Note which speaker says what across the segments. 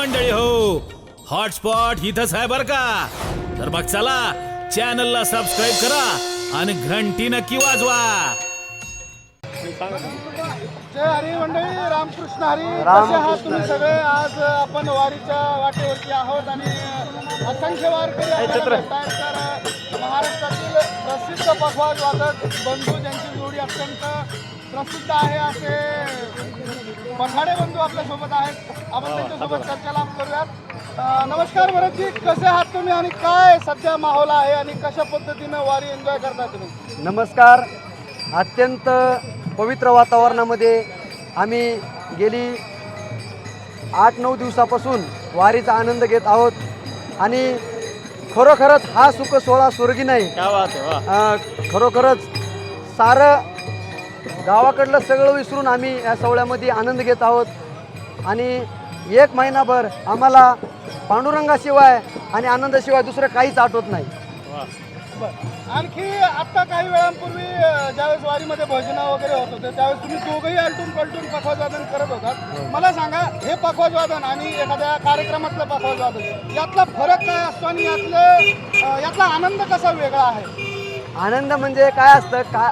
Speaker 1: मंडळी हो. हॉटस्पॉट इथंच आहे बर का? तर मग चला चॅनलला सबस्क्राईब करा आणि घंटी नक्की वाजवा.
Speaker 2: जय हरी मंडळी रामकृष्ण हरी. कसे आहात तुम्ही सगळे? आज आपण वारीच्या वाटेवरती आहोत आणि असंख्य वारकरी आपल्याला भेटतायत. तर महाराष्ट्रातील प्रसिद्ध पखवाज वादक बंधू ज्यांची जोडी अत्यंत प्रसिद्ध आहे असे पठाडे बंधू आपल्यासोबत आहेत. आपण त्यांच्यासोबत चर्चा करूयात. नमस्कार भरतजी कसे आहात तुम्ही आणि काय सध्या माहोल आहे आणि कशा पद्धतीनं वारी एन्जॉय करता तुम्ही?
Speaker 3: नमस्कार. अत्यंत पवित्र वातावरणामध्ये आम्ही गेली आठ नऊ दिवसापासून वारीचा आनंद घेत आहोत आणि खरोखरच हा सुख सोहळा स्वर्गी नाही. खरोखरच सारं गावाकडलं सगळं विसरून आम्ही या सोहळ्यामध्ये आनंद घेत आहोत. आणि एक महिनाभर आम्हाला पांडुरंगाशिवाय आणि आनंदाशिवाय दुसरं काहीच आठवत नाही.
Speaker 2: बरं. आणखी आता काही वेळांपूर्वी ज्यावेळेस वारीमध्ये भजन वगैरे होत होते त्यावेळेस तुम्ही दोघंही आलटून पलटून पखवाज वादन करत होतात. मला सांगा हे पखवाज वादन आणि एखाद्या कार्यक्रमातलं पखवाज वादन यातला फरक काय असतो आणि यातलं यातला आनंद कसा वेगळा आहे?
Speaker 3: आनंद म्हणजे काय असतं? का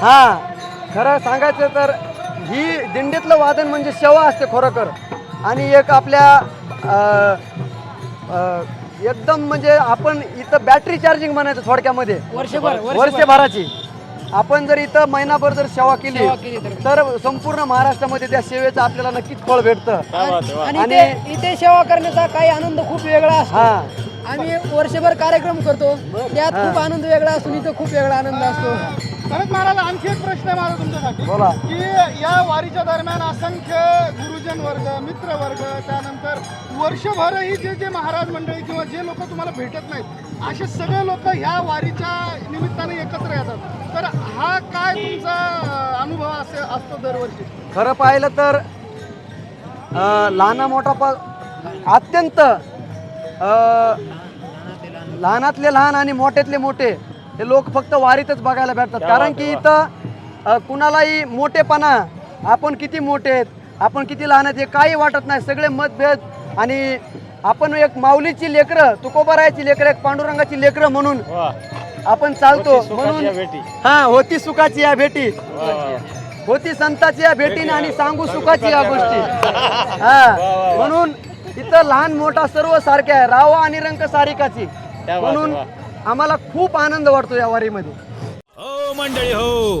Speaker 3: हा खरं सांगायचं तर ही दिंडीतलं वादन म्हणजे सेवा असते खरोखर. आणि एक आपल्या एकदम म्हणजे आपण इथं बॅटरी चार्जिंग म्हणायचं थोडक्यामध्ये.
Speaker 4: वर्षभर
Speaker 3: वर्षभराची. आपण जर इथं महिनाभर जर सेवा केली तर. संपूर्ण महाराष्ट्रामध्ये त्या सेवेचं आपल्याला नक्कीच फळ भेटतं.
Speaker 4: आणि इथे सेवा करण्याचा काही आनंद खूप वेगळा असतो.
Speaker 3: हा.
Speaker 4: आम्ही वर्षभर कार्यक्रम करतो. त्यात खूप आनंद वेगळा असून इथं खूप वेगळा आनंद असतो.
Speaker 2: महाराज प्रश्न आहे माझा तुमच्यासाठी.
Speaker 3: बोला.
Speaker 2: की या वारीच्या दरम्यान असंख्य गुरुजन वर्ग मित्र वर्ग त्यानंतर वर्षभरही जे जे महाराज मंडळी किंवा जे लोक तुम्हाला भेटत नाहीत असे सगळे लोक ह्या वारीच्या निमित्ताने एकत्र येतात. तर हा काय तुमचा अनुभव असे असतो दरवर्षी?
Speaker 3: खरं पाहिलं तर लहाना मोठा प अत्यंत लहानातले लहान आणि मोठ्यातले मोठे हे लोक फक्त वारीतच बघायला भेटतात. कारण की इथं कुणालाही मोठेपणा आपण किती मोठे आहेत आपण किती लहान आहेत हे काही वाटत नाही. सगळे मतभेद आणि आपण एक माऊलीची लेकरं तुकोबारायाची लेकरं एक पांडुरंगाची लेकरं म्हणून आपण चालतो. म्हणून हा होती सुखाची या भेटी. होती संताची या भेटीने आणि सांगू सुखाची या गोष्टी. हा. म्हणून इथं लहान मोठा सर्व सारखे आहे. रावा आणि रंग सारिकाची. म्हणून आम्हाला खूप आनंद वाटतो या वारीमध्ये.
Speaker 1: हो मंडळी हो.